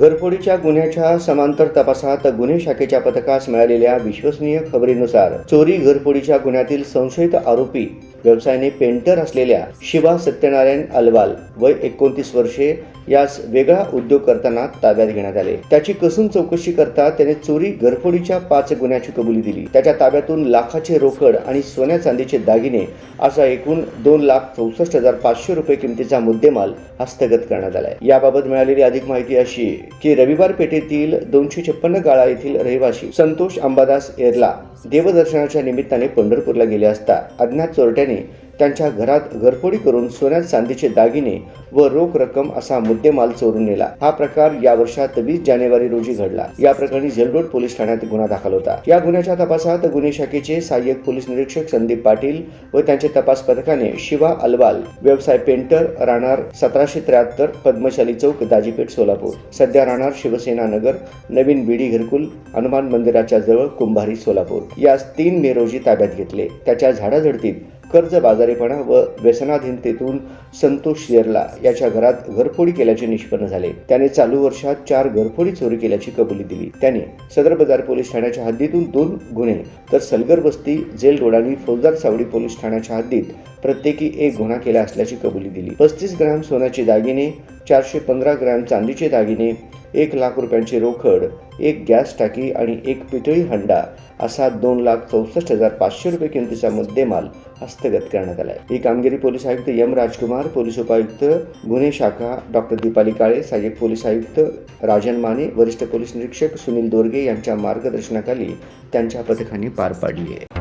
घरफोडीच्या गुन्ह्याच्या समांतर तपासात गुन्हे शाखेच्या पथकास मिळालेल्या विश्वसनीय खबरीनुसार चोरी घरफोडीच्या गुन्ह्यातील संशयित आरोपी व्यवसायाने पेंटर असलेल्या शिवा सत्यनारायण अलवाल वय एकोणतीस वर्षे यास वेगळा उद्योग करताना ताब्यात घेण्यात आले. त्याची कसून चौकशी करता त्याने चोरी घरफोडीच्या पाच गुन्ह्याची कबुली दिली. त्याच्या ताब्यातून लाखाचे रोकड आणि सोन्या चांदीचे दागिने असा एकूण दोन लाख चौसष्ट हजार पाचशे रुपये किमतीचा मुद्देमाल हस्तगत करण्यात आलाय. याबाबत मिळालेली अधिक माहिती अशी की रविवार पेठेतील दोनशे छप्पन्न गाळा येथील रहिवासी संतोष अंबादास एरला देवदर्शनाच्या निमित्ताने पंढरपूरला गेले असता अज्ञात चोरट्याने त्यांच्या घरात घरफोडी करून सोन्यात चांदीचे दागिने व रोख रक्कम असा मुद्देमाल चोरून नेला. हा प्रकार या वर्षात वीस जानेवारी रोजी घडला. या प्रकरणी झेलरोड पोलीस ठाण्यात गुन्हा दाखल होता. या गुन्ह्याच्या तपासात गुन्हे शाखेचे सहाय्यक पोलीस निरीक्षक संदीप पाटील व त्यांचे तपास पथकाने शिवा अलवाल व्यवसाय पेंटर राहणार सतराशे त्र्याहत्तर पद्मशाली चौक दाजीपेठ सोलापूर. सध्या राहणार शिवसेना नगर नवीन बिडी घरकुल हनुमान मंदिराच्या जवळ कुंभारी सोलापूर. यास तीन मे रोजी ताब्यात घेतले. त्याच्या झाडाझडतीत कर्जबाजारीपणा व व्यसनाधीनतेतून संतोष शेरला याच्या घरात घरफोडी केल्याचे निष्पन्न झाले. त्याने चालू वर्षात चार घरफोडी चोरी केल्याची कबुली दिली. त्याने सदर बाजार पोलीस ठाण्याच्या हद्दीतून दोन गुन्हे तर सलगर वस्ती जेल रोड आणि फौजदार सावडी पोलीस ठाण्याच्या हद्दीत प्रत्येकी एक गुन्हा केला असल्याची कबुली दिली. पस्तीस ग्रॅम सोन्याचे दागिने चारशे पंधरा ग्रॅम चांदीचे दागिने एक लाख रुपयांची रोकड एक गॅस टाकी आणि एक पितळी हंडा असा दोन लाख चौसष्ट हजार पाचशे रुपये किमतीचा मुद्देमाल हस्तगत करण्यात आलाय. ही कामगिरी पोलीस आयुक्त एम राजकुमार पोलीस उपायुक्त गुन्हे शाखा डॉक्टर दीपाली काळे सहाय्यक पोलीस आयुक्त राजन माने वरिष्ठ पोलीस निरीक्षक सुनील दोरगे यांच्या मार्गदर्शनाखाली त्यांच्या पथकाने पार पाडली आहे.